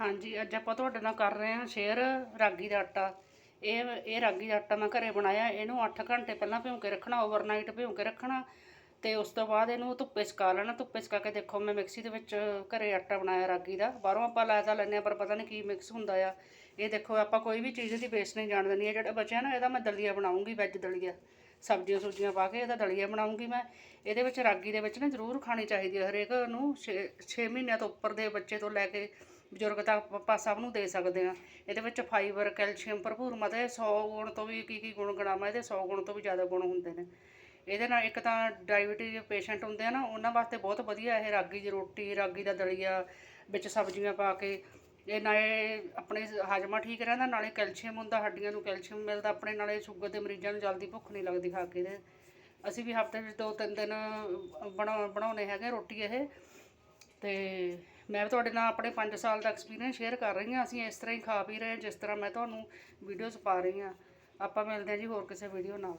ਹਾਂਜੀ, ਅੱਜ ਆਪਾਂ ਤੁਹਾਡੇ ਨਾਲ ਕਰ ਰਹੇ ਹਾਂ ਸ਼ੇਅਰ ਰਾਗੀ ਦਾ ਆਟਾ। ਇਹ ਇਹ ਰਾਗੀ ਦਾ ਆਟਾ ਮੈਂ ਘਰੇ ਬਣਾਇਆ, ਇਹਨੂੰ 8 ਘੰਟੇ ਪਹਿਲਾਂ ਭਿਉਂ ਕੇ ਰੱਖਣਾ ਓਵਰਨਾਈਟ ਭਿਉਂ ਕੇ ਰੱਖਣਾ ਤੇ ਉਸ ਤੋਂ ਬਾਅਦ ਇਹਨੂੰ ਧੁੱਪੇ ਸੁਕਾ ਲੈਣਾ। ਧੁੱਪੇ ਸੁਕਾ ਕੇ ਦੇਖੋ, ਮੈਂ ਮਿਕਸੀ ਦੇ ਵਿੱਚ ਘਰੇ ਆਟਾ ਬਣਾਇਆ ਰਾਗੀ ਦਾ। ਬਾਹਰੋਂ ਆਪਾਂ ਲੈ ਤਾਂ ਲੈਂਦੇ ਹਾਂ, ਪਰ ਪਤਾ ਨਹੀਂ ਕੀ ਮਿਕਸ ਹੁੰਦਾ ਆ। ਇਹ ਦੇਖੋ, ਆਪਾਂ ਕੋਈ ਵੀ ਚੀਜ਼ ਦੀ ਬੇਸ ਨਹੀਂ ਜਾਣ ਦਿੰਦੀ। ਹੈ ਜਿਹੜਾ ਬਚਿਆ ਨਾ, ਇਹਦਾ ਮੈਂ ਦਲੀਆ ਬਣਾਉਂਗੀ ਵੈਜ ਦਲੀਆ। ਸਬਜ਼ੀਆਂ ਸੁਬਜ਼ੀਆਂ ਪਾ ਕੇ ਇਹਦਾ ਦਲੀਆ ਬਣਾਉਂਗੀ ਮੈਂ। ਇਹਦੇ ਵਿੱਚ ਰਾਗੀ ਦੇ ਵਿੱਚ ਨਾ ਜ਼ਰੂਰ ਖਾਣੀ ਚਾਹੀਦੀ ਹੈ ਹਰੇਕ ਨੂੰ। 6 ਮਹੀਨਿਆਂ ਤੋਂ ਉੱਪਰ ਦੇ ਬੱਚੇ ਤੋਂ ਲੈ ਕੇ ਬਜ਼ੁਰਗ ਤੱਕ ਆਪਾਂ ਸਭ ਨੂੰ ਦੇ ਸਕਦੇ ਆ। ਇਹਦੇ ਵਿੱਚ ਫਾਈਬਰ, ਕੈਲਸ਼ੀਅਮ ਭਰਪੂਰ ਮਤੇ 100 ਗੁਣ ਤੋਂ ਵੀ ਕੀ ਕੀ ਗੁਣ ਗਣਾਵਾਂ, ਇਹਦੇ 100 ਗੁਣ ਤੋਂ ਵੀ ਜ਼ਿਆਦਾ ਗੁਣ ਹੁੰਦੇ ਨੇ। ਇਹਦੇ ਨਾਲ ਇੱਕ ਤਾਂ ਡਾਇਬੀਟੀਜ਼ ਪੇਸ਼ੈਂਟ ਹੁੰਦੇ ਆ ਨਾ, ਉਹਨਾਂ ਵਾਸਤੇ ਬਹੁਤ ਵਧੀਆ ਇਹ ਰਾਗੀ ਦੀ ਰੋਟੀ, ਰਾਗੀ ਦਾ ਦਲੀਆ, ਵਿੱਚ ਸਬਜ਼ੀਆਂ ਪਾ ਕੇ ਇਹ ਨਾਲੇ ਆਪਣੇ ਹਾਜ਼ਮਾ ਠੀਕ ਰਹਿੰਦਾ, ਨਾਲੇ ਕੈਲਸ਼ੀਅਮ ਹੁੰਦਾ, ਹੱਡੀਆਂ ਨੂੰ ਕੈਲਸ਼ੀਅਮ ਮਿਲਦਾ ਆਪਣੇ, ਨਾਲੇ ਸ਼ੂਗਰ ਦੇ ਮਰੀਜ਼ਾਂ ਨੂੰ ਜਲਦੀ ਭੁੱਖ ਨਹੀਂ ਲੱਗਦੀ ਖਾ ਕੇ ਇਹਦੇ ਅਸੀਂ ਵੀ ਹਫ਼ਤੇ ਵਿੱਚ ਦੋ ਤਿੰਨ ਦਿਨ ਬਣਾ ਬਣਾਉਣੇ ਹੈਗੇ ਰੋਟੀ ਇਹ ਤੇ ਮੈਂ ਵੀ ਤੁਹਾਡੇ ਨਾਲ ਆਪਣੇ 5 ਸਾਲ ਦਾ ਐਕਸਪੀਰੀਅੰਸ ਸ਼ੇਅਰ ਕਰ ਰਹੀ ਹਾਂ। ਅਸੀਂ ਇਸ ਤਰ੍ਹਾਂ ਹੀ ਖਾ ਪੀ ਰਹੇ ਹਾਂ, ਜਿਸ ਤਰ੍ਹਾਂ ਮੈਂ ਤੁਹਾਨੂੰ ਵੀਡੀਓਜ਼ ਪਾ ਰਹੀ ਹਾਂ। ਆਪਾਂ ਮਿਲਦੇ ਹਾਂ ਜੀ ਹੋਰ ਕਿਸੇ ਵੀਡੀਓ ਨਾਲ।